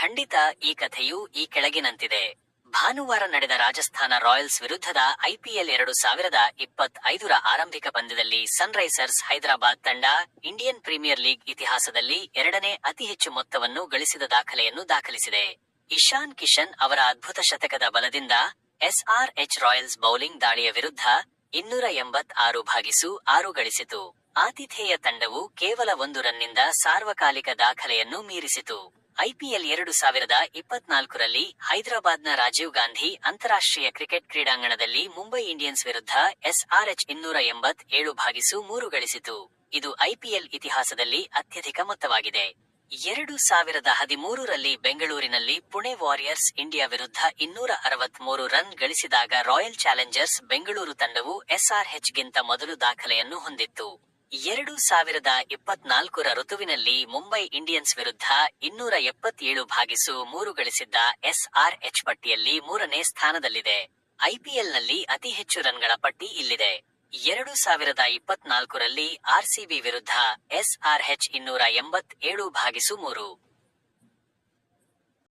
ಖಂಡಿತ ಈ ಕಥೆಯು ಈ ಕೆಳಗಿನಂತಿದೆ. ಭಾನುವಾರ ನಡೆದ ರಾಜಸ್ಥಾನ ರಾಯಲ್ಸ್ ವಿರುದ್ಧದ ಐಪಿಎಲ್ ಎರಡು ಸಾವಿರದ ಇಪ್ಪತ್ ಐದರ ಆರಂಭಿಕ ಪಂದ್ಯದಲ್ಲಿ ಸನ್ರೈಸರ್ಸ್ ಹೈದರಾಬಾದ್ ತಂಡ ಇಂಡಿಯನ್ ಪ್ರೀಮಿಯರ್ ಲೀಗ್ ಇತಿಹಾಸದಲ್ಲಿ ಎರಡನೇ ಅತಿ ಹೆಚ್ಚು ಮೊತ್ತವನ್ನು ಗಳಿಸಿದ ದಾಖಲೆಯನ್ನು ದಾಖಲಿಸಿದೆ. ಇಶಾನ್ ಕಿಶನ್ ಅವರ ಅದ್ಭುತ ಶತಕದ ಬಲದಿಂದ ಎಸ್ಆರ್ಎಚ್ ರಾಯಲ್ಸ್ ಬೌಲಿಂಗ್ ದಾಳಿಯ ವಿರುದ್ಧ ಇನ್ನೂರ ಎಂಬತ್ತಾರು ಭಾಗಿಸು ಆರು ಗಳಿಸಿತು. ಆತಿಥೇಯ ತಂಡವು ಕೇವಲ ಒಂದು ರನ್ನಿಂದ ಸಾರ್ವಕಾಲಿಕ ದಾಖಲೆಯನ್ನು ಮೀರಿಸಿತು. ಐಪಿಎಲ್ ಎರಡು ಸಾವಿರದ ಇಪ್ಪತ್ನಾಲ್ಕರಲ್ಲಿ ಹೈದರಾಬಾದ್ನ ರಾಜೀವ್ ಗಾಂಧಿ ಅಂತಾರಾಷ್ಟ್ರೀಯ ಕ್ರಿಕೆಟ್ ಕ್ರೀಡಾಂಗಣದಲ್ಲಿ ಮುಂಬೈ ಇಂಡಿಯನ್ಸ್ ವಿರುದ್ಧ ಎಸ್ಆರ್ಎಚ್ ಇನ್ನೂರ ಎಂಬತ್ ಏಳು ಭಾಗಿಸು ಮೂರು ಗಳಿಸಿತು. ಇದು ಐಪಿಎಲ್ ಇತಿಹಾಸದಲ್ಲಿ ಅತ್ಯಧಿಕ ಮೊತ್ತವಾಗಿದೆ. ಎರಡು ಸಾವಿರದ ಹದಿಮೂರರಲ್ಲಿ ಬೆಂಗಳೂರಿನಲ್ಲಿ ಪುಣೆ ವಾರಿಯರ್ಸ್ ಇಂಡಿಯಾ ವಿರುದ್ಧ ಇನ್ನೂರ ಅರವತ್ಮೂರು ರನ್ ಗಳಿಸಿದಾಗ ರಾಯಲ್ ಚಾಲೆಂಜರ್ಸ್ ಬೆಂಗಳೂರು ತಂಡವು ಎಸ್ಆರ್ಎಚ್ಗಿಂತ ಮೊದಲು ದಾಖಲೆಯನ್ನು ಹೊಂದಿತ್ತು. ಎರಡು ಸಾವಿರದ ಇಪ್ಪತ್ನಾಲ್ಕರ ಋತುವಿನಲ್ಲಿ ಮುಂಬೈ ಇಂಡಿಯನ್ಸ್ ವಿರುದ್ಧ ಇನ್ನೂರ ಎಪ್ಪತ್ತೇಳು ಭಾಗಿಸು ಮೂರು ಗಳಿಸಿದ್ದ ಎಸ್ಆರ್ಎಚ್ ಪಟ್ಟಿಯಲ್ಲಿ ಮೂರನೇ ಸ್ಥಾನದಲ್ಲಿದೆ. ಐಪಿಎಲ್ನಲ್ಲಿ ಅತಿ ಹೆಚ್ಚು ರನ್ಗಳ ಪಟ್ಟಿ ಇಲ್ಲಿದೆ. ಎರಡು ಸಾವಿರದ ಇಪ್ಪತ್ನಾಲ್ಕರಲ್ಲಿ ಆರ್ಸಿಬಿ ವಿರುದ್ಧ ಎಸ್ಆರ್ಎಚ್ ಇನ್ನೂರ ಎಂಬತ್ತೇಳು ಭಾಗಿಸು ಮೂರು.